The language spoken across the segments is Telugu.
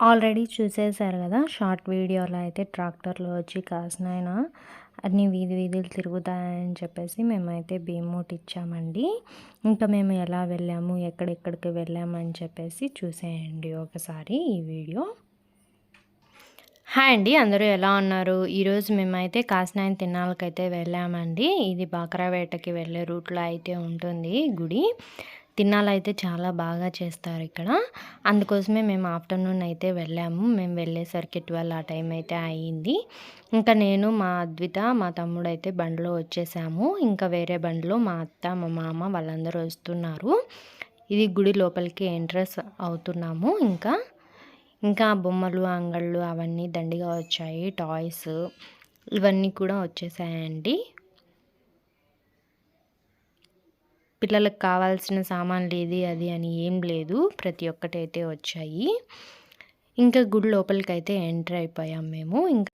ఆల్రెడీ చూసేశారు కదా షార్ట్ వీడియోలో అయితే ట్రాక్టర్లో వచ్చి కాసినాయన అన్ని వీధి వీధులు తిరుగుతాయని చెప్పేసి మేమైతే భీమూట్ ఇచ్చామండి. ఇంకా మేము ఎలా వెళ్ళాము ఎక్కడెక్కడికి వెళ్ళామని చెప్పేసి చూసేయండి ఒకసారి ఈ వీడియో. హాయ్ అండి అందరూ ఎలా ఉన్నారు? ఈరోజు మేమైతే కాసినాయన తిన్నాళ్ళకైతే వెళ్ళామండి. ఇది బాకరావేటకి వెళ్ళే రూట్లో అయితే ఉంటుంది గుడి. తిన్నాలు అయితే చాలా బాగా చేస్తారు ఇక్కడ. అందుకోసమే మేము ఆఫ్టర్నూన్ అయితే వెళ్ళాము. మేము వెళ్ళేసరికి ట్వెల్వ్ ఆ టైం అయితే అయ్యింది. ఇంకా నేను మా అద్విత మా తమ్ముడు అయితే బండిలో వచ్చేసాము. ఇంకా వేరే బండిలో మా అత్త మా మామ వాళ్ళందరూ వస్తున్నారు. ఇది గుడి లోపలికి ఎంట్రెస్ అవుతున్నాము ఇంకా. ఇంకా బొమ్మలు అంగళ్ళు అవన్నీ దండిగా వచ్చాయి టాయ్స్ ఇవన్నీ కూడా వచ్చేసాయండి. పిల్లలకు కావాల్సిన సామాన్లు ఇది అది అని ఏం లేదు. ప్రతి ఒక్కటైతే వచ్చాయి. ఇంకా గుడి లోపలికి అయితే ఎంటర్ అయిపోయాం మేము. ఇంకా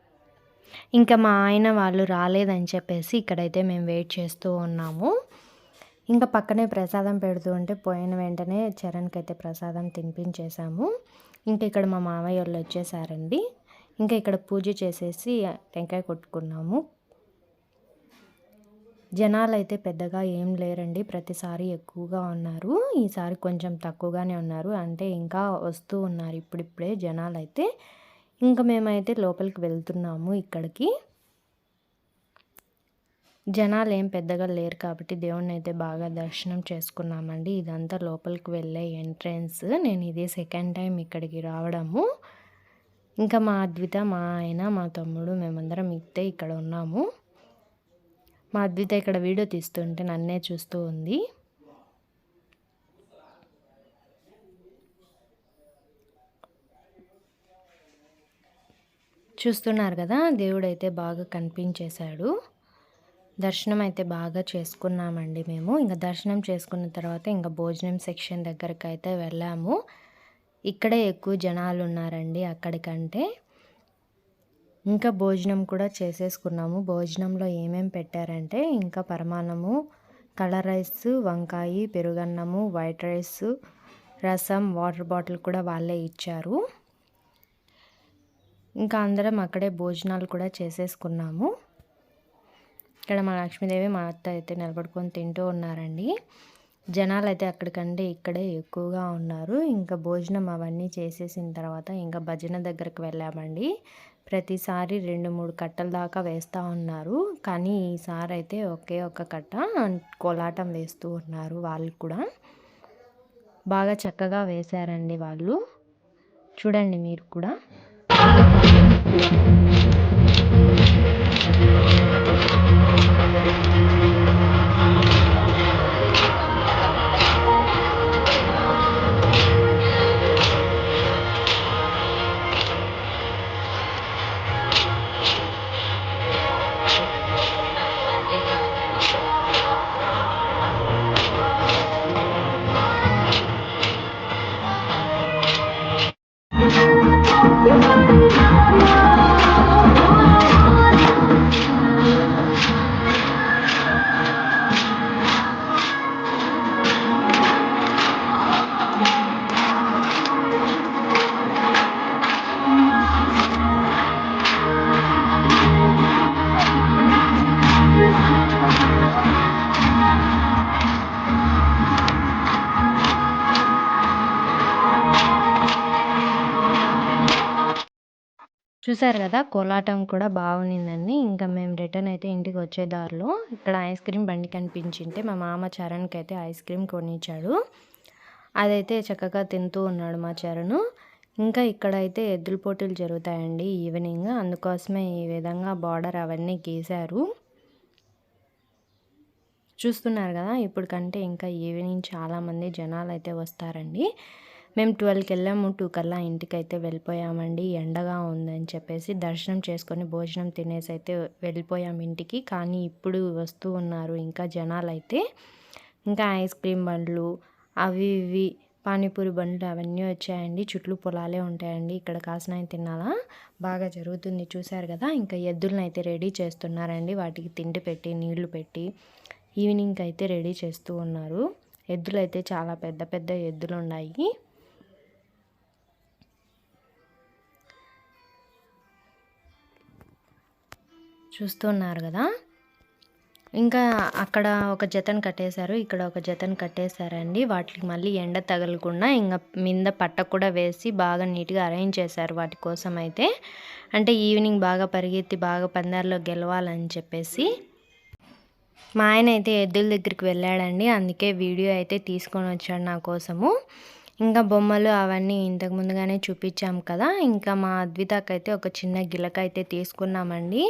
ఇంకా మా ఆయన వాళ్ళు రాలేదని చెప్పేసి ఇక్కడైతే మేము వెయిట్ చేస్తూ ఉన్నాము. ఇంకా పక్కనే ప్రసాదం పెడుతూ ఉంటే పోయిన వెంటనే చరణ్కి అయితే ప్రసాదం తినిపించేసాము ఇంకా ఇక్కడ మా మామయ్య వాళ్ళు వచ్చేసారండి. ఇంకా ఇక్కడ పూజ చేసేసి టెంకాయ కొట్టుకున్నాము. జనాలు అయితే పెద్దగా ఏం లేరండి. ప్రతిసారి ఎక్కువగా ఉన్నారు. ఈసారి కొంచెం తక్కువగానే ఉన్నారు. అంటే ఇంకా వస్తూ ఉన్నారు ఇప్పుడిప్పుడే జనాలు అయితే ఇంకా మేమైతే లోపలికి వెళ్తున్నాము ఇక్కడికి. జనాలు ఏం పెద్దగా లేరు కాబట్టి దేవుణ్ణి అయితే బాగా దర్శనం చేసుకున్నామండి. ఇదంతా లోపలికి వెళ్ళే ఎంట్రన్స్. నేను ఇదే సెకండ్ టైం ఇక్కడికి రావడము. ఇంకా మా అద్విత మా ఆయన మా తమ్ముడు మేమందరం ఇస్తే ఇక్కడ ఉన్నాము. మా అద్విత ఇక్కడ వీడియో తీస్తుంటే నన్నే చూస్తూ ఉంది. చూస్తున్నారు కదా దేవుడైతే బాగా కనిపించేశాడు. దర్శనం అయితే బాగా చేసుకున్నామండి మేము. ఇంకా దర్శనం చేసుకున్న తర్వాత ఇంకా భోజనం సెక్షన్ దగ్గరకు అయితే వెళ్ళాము. ఇక్కడే ఎక్కువ జనాలు ఉన్నారండి అక్కడికంటే. ఇంకా భోజనం కూడా చేసేసుకున్నాము. భోజనంలో ఏమేమి పెట్టారంటే ఇంకా పరమాన్నము కలర్ రైస్ వంకాయ పెరుగన్నము వైట్ రైస్ రసం వాటర్ బాటిల్ కూడా వాళ్ళే ఇచ్చారు. ఇంకా అందరం అక్కడే భోజనాలు కూడా చేసేసుకున్నాము. ఇక్కడ మా లక్ష్మీదేవి మా అత్త అయితే నిలబడుకొని తింటూ ఉన్నారండి. జనాలు అయితే అక్కడికంటే ఇక్కడే ఎక్కువగా ఉన్నారు. ఇంకా భోజనం అవన్నీ చేసేసిన తర్వాత ఇంకా భజన దగ్గరకు వెళ్ళామండి. ప్రతిసారి రెండు మూడు కట్టల దాకా వేస్తూ ఉన్నారు. కానీ ఈసారి అయితే ఒకే ఒక కట్ట కోలాటం వేస్తూ ఉన్నారు వాళ్ళు కూడా. బాగా చక్కగా వేశారండి వాళ్ళు. చూడండి మీరు కూడా. చూసారు కదా కోలాటం కూడా బాగుండిందండి ఇంకా మేము రిటర్న్ అయితే ఇంటికి వచ్చే దారిలో ఇక్కడ ఐస్ క్రీమ్ బండి కనిపించింటే మా మామ చరణ్కి అయితే ఐస్ క్రీమ్ కొనిచ్చాడు. అదైతే చక్కగా తింటూ ఉన్నాడు మా చరణ్. ఇంకా ఇక్కడైతే ఎద్దుల పోటీలు జరుగుతాయండి ఈవినింగ్. అందుకోసమే ఈ విధంగా బార్డర్ అవన్నీ గీశారు. చూస్తున్నారు కదా ఇప్పుడు కంటే ఇంకా ఈవినింగ్ చాలామంది జనాలు అయితే వస్తారండి. మేము ట్వెల్వ్కి వెళ్ళాము టూ కల్లా ఇంటికి అయితే వెళ్ళిపోయామండి. ఎండగా ఉందని చెప్పేసి దర్శనం చేసుకొని భోజనం తినేసి అయితే వెళ్ళిపోయాము ఇంటికి. కానీ ఇప్పుడు వస్తూ ఉన్నారు ఇంకా జనాలు అయితే ఇంకా ఐస్ క్రీమ్ బండ్లు అవి ఇవి పానీపూరి బండ్లు అవన్నీ వచ్చాయండి. చుట్లు పొలాలే ఉంటాయండి. ఇక్కడ కాసిన తినాలా? బాగా జరుగుతుంది చూశారు కదా? ఇంకా ఎద్దులను అయితే రెడీ చేస్తున్నారండి. వాటికి తిండి పెట్టి నీళ్ళు పెట్టి ఈవినింగ్ అయితే రెడీ చేస్తూ ఉన్నారు. ఎద్దులు అయితే చాలా పెద్ద పెద్ద ఎద్దులు ఉన్నాయి చూస్తున్నారు కదా. ఇంకా అక్కడ ఒక జతను కట్టేశారు ఇక్కడ ఒక జతను కట్టేశారండి. వాటికి మళ్ళీ ఎండ తగలకుండా ఇంకా మింద పట్ట కూడా వేసి బాగా నీట్గా అరేంజ్ చేశారు వాటి కోసం అయితే. అంటే ఈవినింగ్ బాగా పరిగెత్తి బాగా పందాల్లో గెలవాలని చెప్పేసి. మా ఆయన అయితే ఎద్దుల దగ్గరికి వెళ్ళాడండి అందుకే వీడియో అయితే తీసుకొని వచ్చాడు నా కోసము. ఇంకా బొమ్మలు అవన్నీ ఇంతకు ముందుగానే చూపించాం కదా. ఇంకా మా అద్వితకైతే ఒక చిన్న గిలక అయితే తీసుకున్నామండి.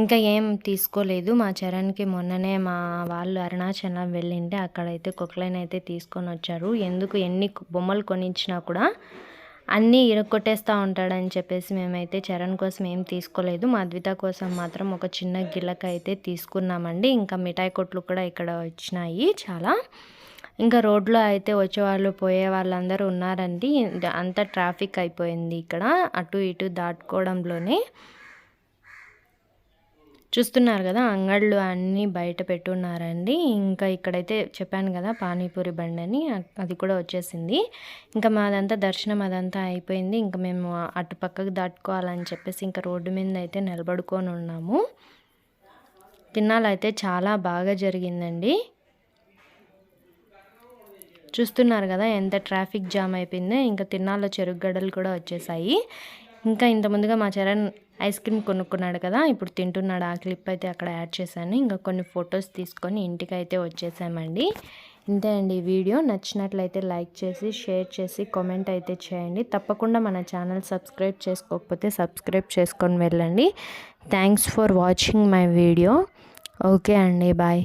ఇంకా ఏం తీసుకోలేదు. మా చరణ్కి మొన్ననే మా వాళ్ళు అరుణాచలం వెళ్ళింటే అక్కడైతే కుక్కలైన అయితే తీసుకొని వచ్చారు. ఎందుకు ఎన్ని బొమ్మలు కొనిచ్చినా కూడా అన్నీ ఇరగొట్టేస్తూ ఉంటాడని చెప్పేసి మేమైతే చరణ్ కోసం ఏం తీసుకోలేదు. మా కోసం మాత్రం ఒక చిన్న గిలక అయితే తీసుకున్నామండి. ఇంకా మిఠాయి కొట్లు కూడా ఇక్కడ వచ్చినాయి చాలా. ఇంకా రోడ్లో అయితే వచ్చేవాళ్ళు పోయే వాళ్ళందరూ ఉన్నారండి. అంత ట్రాఫిక్ అయిపోయింది ఇక్కడ. అటు ఇటు దాటుకోవడంలోనే చూస్తున్నారు కదా అంగళ్ళు అన్నీ బయట పెట్టున్నారండి. ఇంకా ఇక్కడైతే చెప్పాను కదా పానీపూరి బండి అని అది కూడా వచ్చేసింది. ఇంకా మాదంతా దర్శనం అదంతా అయిపోయింది. ఇంకా మేము అటు పక్కకు దాటుకోవాలని చెప్పేసి ఇంకా రోడ్డు మీద అయితే నిలబడుకొని ఉన్నాము. తిన్నాలైతే చాలా బాగా జరిగిందండి. చూస్తున్నారు కదా ఎంత ట్రాఫిక్ జామ్ అయిపోయిందో ఇంకా తిన్నాలో గడలు కూడా వచ్చేసాయి. ఇంకా ఇంత ముందుగా మా చరణ్ ఐస్ క్రీమ్ కొనుక్కున్నాడు కదా ఇప్పుడు తింటున్నాడు. ఆ క్లిప్ అయితే అక్కడ యాడ్ చేశాను. ఇంకా కొన్ని ఫొటోస్ తీసుకొని ఇంటికి అయితే వచ్చేసామండి. ఇంతే అండి వీడియో. నచ్చినట్లయితే లైక్ చేసి షేర్ చేసి కామెంట్ అయితే చేయండి. తప్పకుండా మన ఛానల్ సబ్స్క్రైబ్ చేసుకోకపోతే సబ్స్క్రైబ్ చేసుకొని వెళ్ళండి. Thanks for watching my video. Okay అండి బాయ్.